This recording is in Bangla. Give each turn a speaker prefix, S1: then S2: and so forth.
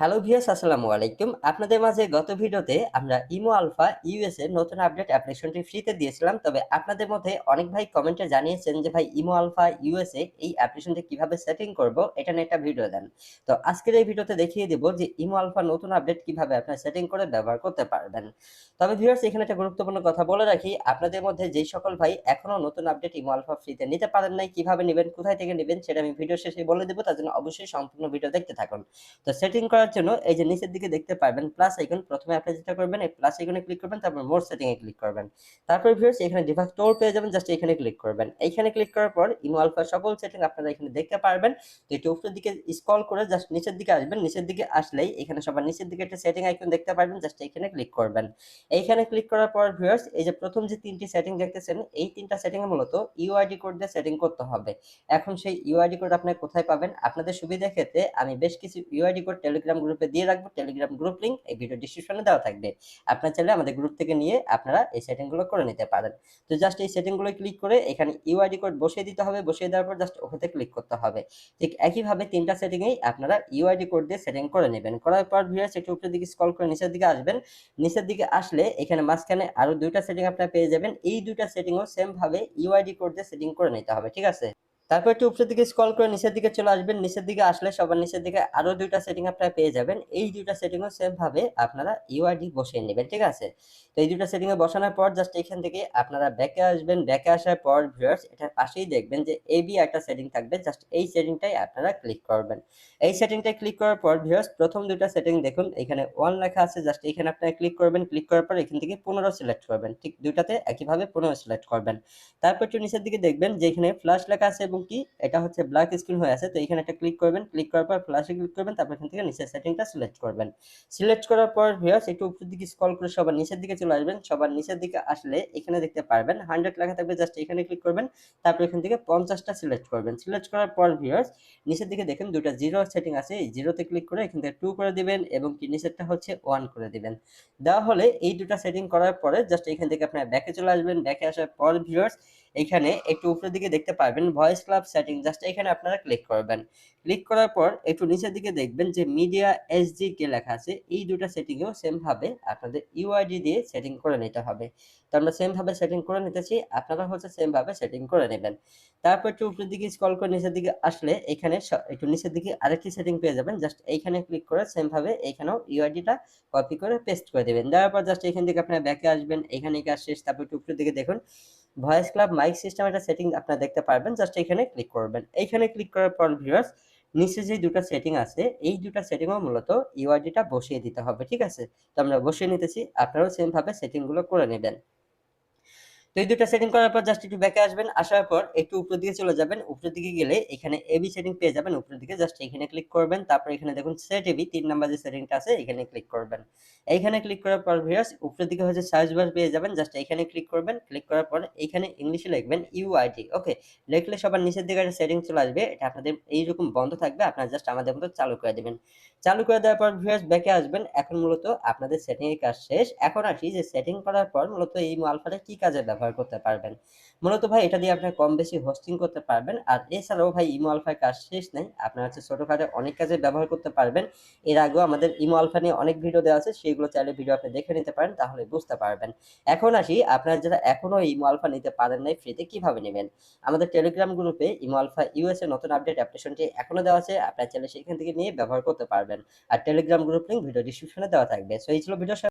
S1: হ্যালো ভিয়াস আসসালামু আলাইকুম। আপনাদের মাঝে গত ভিডিওতে আমরা ইমো আলফা ইউএস এর নতুন আপডেট অ্যাপ্লিকেশনটি ফ্রিতে দিয়েছিলাম। তবে আপনাদের মধ্যে অনেক ভাই কমেন্টে জানিয়েছেন যে ভাই ইমো আলফা ইউএস এ এই অ্যাপ্লিকেশনটি কীভাবে সেটিং করব, এটা নিয়ে একটা ভিডিও দেন। তো আজকের এই ভিডিওতে দেখিয়ে দেব যে ইমো আলফা নতুন আপডেট কীভাবে আপনারা সেটিং করে ব্যবহার করতে পারবেন। তবে ভিউয়ার্স, এখানে একটা গুরুত্বপূর্ণ কথা বলে রাখি, আপনাদের মধ্যে যেই সকল ভাই এখনও নতুন আপডেট ইমো আলফা ফ্রিতে নিতে পারেন নাই, কীভাবে নেবেন, কোথায় থেকে নেবেন, সেটা আমি ভিডিও শেষে বলে দেবো। তার জন্য অবশ্যই সম্পূর্ণ ভিডিও দেখতে থাকুন। তো সেটিং করার জন্য এই যে নিচের দিকে দেখতে পারবেন প্লাস আইকন প্রথমে আপনি যেটা করবেন, এই প্লাস আইকনে ক্লিক করবেন, তারপর মোর সেটিং এ ক্লিক করবেন। তারপর ভিউয়ার্স এখানে ডিভাইস স্টোর পেয়ে যাবেন জাস্ট এখানে ক্লিক করবেন। এইখানে ক্লিক করার পর ইমো আলফা সকল সেটিং আপনারা এখানে দেখতে পারবেন। তো একটু উপরের দিকে স্ক্রল করে জাস্ট নিচের দিকে আসবেন। নিচের দিকে আসলেই এখানে সবার নিচের দিকে একটা সেটিং আইকন দেখতে পারবেন জাস্ট এখানে ক্লিক করবেন। এইখানে ক্লিক করার পর ভিউয়ার্স এই যে প্রথম যে তিনটি সেটিং দেখতেছেন, এই তিনটা সেটিং এ মূলত ইউআইডি কোড দিয়ে সেটিং করতে হবে। এখন সেই ইউআইডি কোড আপনি কোথায় পাবেন? আপনাদের সুবিধার ক্ষেত্রে আমি বেশ কিছু ইউআইডি কোড টেলিগ্রাম গ্রুপে দিয়ে রাখব Telegram group link video video ডিসক্রিপশনে দেওয়া থাকবে। আপনার চাইলে আমাদের গ্রুপ থেকে নিয়ে আপনারা এই সেটিংগুলো করে নিতে পারেন। তো জাস্ট এই সেটিংগুলো ক্লিক করে এখানে ইউআইডি কোড বসিয়ে দিতে হবে, বসিয়ে দেওয়ার পর জাস্ট ওখানে ক্লিক করতে হবে। ঠিক একইভাবে তিনটা সেটিংয়েই আপনারা ইউআইডি কোড দিয়ে সেটিং করে নেবেন। করার পর ভিউয়ার্স, একটু উপরের দিকে স্ক্রল করে নিচের দিকে আসবেন। নিচের দিকে আসলে এখানে মাঝখানে আরও দুইটা সেটিং আপনারা পেয়ে যাবেন। এই দুইটা সেটিংও সেম ভাবে ইউআইডি কোড দিয়ে সেটিং করে নিতে হবে, ঠিক আছে? তারপর একটু উপরের দিকে স্ক্রল করে নিচের দিকে চলে আসবেন। নিচের দিকে আসলে সবার নিচের দিকে আরও দুইটা সেটিং আপনারা পেয়ে যাবেন। এই দুইটা সেটিংও সেম ভাবে আপনারা ইউআইডি বসিয়ে নেবেন, ঠিক আছে? তো এই দুইটা সেটিং এ বসানোর পর জাস্ট এখান থেকে আপনারা ব্যাকে আসবেন। ব্যাকে আসার পর ভিউয়ার্স এটার পাশেই দেখবেন যে এবি একটা সেটিং থাকবে। জাস্ট এই সেটিংটাই আপনারা ক্লিক করবেন। এই সেটিংটাই ক্লিক করার পর ভিউয়ার্স প্রথম দুইটা সেটিং দেখুন। এখানে ওয়ান লেখা আছে। জাস্ট এখানে আপনারা ক্লিক করবেন। ক্লিক করার পর এখান থেকে পনেরো সিলেক্ট করবেন। ঠিক দুইটাতে একইভাবে পনেরো সিলেক্ট করবেন। তারপর একটু নিচের দিকে দেখবেন যে এখানে ফ্ল্যাশ লেখা আছে এবং কি এটা হচ্ছে ব্ল্যাক স্ক্রিন হয়ে আছে, তো এখানে একটা ক্লিক করবেন ক্লিক করার পর ফ্ল্যাশে ক্লিক করবেন, তারপর এখান থেকে নিচের সেটিংটা সিলেক্ট করবেন। সিলেক্ট করার পর ভিউয়ার্স একটু উপরের দিকে স্ক্রল করে সবার নিচের দিকে চলে আসবেন, সবার নিচের দিকে আসলে এখানে দেখতে পারবেন হান্ড্রেড লেখা থাকবে জাস্ট এখানে ক্লিক করবেন, তারপর এখান থেকে পঞ্চাশটা সিলেক্ট করবেন। সিলেক্ট করার পর ভিউয়ার্স নিচের দিকে দেখেন দুটো জিরো সেটিং আছে, এই জিরোতে ক্লিক করে এখান থেকে টু করে দিবেন এবং কি নিচেরটা হচ্ছে ওয়ান করে দিবেন। দেওয়া হলে এই দুটো সেটিং করার পরে জাস্ট এখান থেকে আপনার ব্যাকে চলে আসবেন ব্যাকে আসার পর ভিউয়ার্স এখানে একটু উপরের দিকে দেখতে পারবেন ভয়েস ক্লাব সেটিং জাস্ট এখানে আপনারা ক্লিক করবেন। ক্লিক করার পর একটু নিচের দিকে দেখবেন যে মিডিয়া এসডি কে লেখা আছে, এই দুটো সেটিংও সেম ভাবে আপনাদের ইউআইডি দিয়ে সেটিং করে নিতে হবে। তো আমরা সেম ভাবে সেটিং করে নিতেছি, আপনারা হচ্ছে সেম ভাবে সেটিং করে নেবেন। তারপর একটু উপরের দিকে স্ক্রল করে নিচের দিকে আসলে এখানে একটু নিচের দিকে আরেকটি সেটিং পেয়ে যাবেন, জাস্ট এইখানে ক্লিক করে সেম ভাবে এখানেও ইউআইডিটা কপি করে পেস্ট করে দেবেন। দেওয়ার পর জাস্ট এখান থেকে আপনারা ব্যাকে আসবেন, এখানে কাজ শেষ, তারপর একটু উপরের দিকে দেখুন ভয়েস ক্লাব মাইক সিস্টেম একটা সেটিং আপনারা দেখতে পারবেন। জাস্ট এখানে ক্লিক করবেন। এইখানে ক্লিক করার পর ভিউয়ার্স নিচে যে দুটো সেটিং আছে, এই দুটো সেটিংও মূলত ইউআইডিটা বসিয়ে দিতে হবে, ঠিক আছে? তো আমরা বসিয়ে নিতেছি, আপনারাও সেম ভাবে সেটিংগুলো করে নেবেন। তো এই দুটো সেটিং করার পর জাস্ট একটু ব্যাকে আসবেন, আসার পর একটু উপরের দিকে চলে যাবেন। উপরের দিকে গেলে এখানে এবি সেটিং পেয়ে যাবেন। উপরের দিকে জাস্ট এখানে ক্লিক করবেন, তারপর এখানে দেখুন সেট এবি তিন নাম্বার যে সেটিংটা আছে, এখানে ক্লিক করবেন। এইখানে ক্লিক করার পর ভিউয়ার্স উপরের দিকে হচ্ছে সার্চ বার পেয়ে যাবেন। জাস্ট এখানে ক্লিক করবেন ক্লিক করার পর এখানে ইংলিশে লিখবেন ইউআইডি ওকে লিখলে সবার নিচের দিকে একটা সেটিং চলে আসবে, এটা আপনাদের এইরকম বন্ধ থাকবে, আপনারা জাস্ট আমাদের মতো চালু করে দেবেন। চালু করে দেওয়ার পর ভিউয়ার্স ব্যাকে আসবেন। এখন মূলত আপনাদের সেটিং এর কাজ শেষ। এখন আসি যে সেটিং করার পর মূলত এই আলফাটা কি কাজে ব্যবহার করতে পারবেন। মূলত ভাই, এটা দিয়ে আপনার কম বেশি হোস্টিং করতে পারবেন। আর এছাড়াও ভাই, ইমো আলফার কাজ শেষ নেই। আপনার হচ্ছে ছোটখাটো অনেক কাজে ব্যবহার করতে পারবেন। এর আগেও আমাদের ইমো আলফা নিয়ে অনেক ভিডিও দেওয়া আছে। সেগুলো চাইলে ভিডিও আপনি দেখে নিতে পারেন, তাহলে বুঝতে পারবেন। এখন আসি, আপনারা যারা এখনও ইমো আলফা নিতে পারেন নাই ফ্রিতে কীভাবে নেবেন? আমাদের টেলিগ্রাম গ্রুপে ইমো আলফা ইউএস এর নতুন আপডেট অ্যাপ্লিকেশনটি এখনও দেওয়া আছে। আপনারা চাইলে সেখান থেকে নিয়ে ব্যবহার করতে পারবেন। আর টেলিগ্রাম গ্রুপ লিঙ্ক ভিডিও ডিসক্রিপশনে দেওয়া থাকবে। সো এই ছিল ভিডিও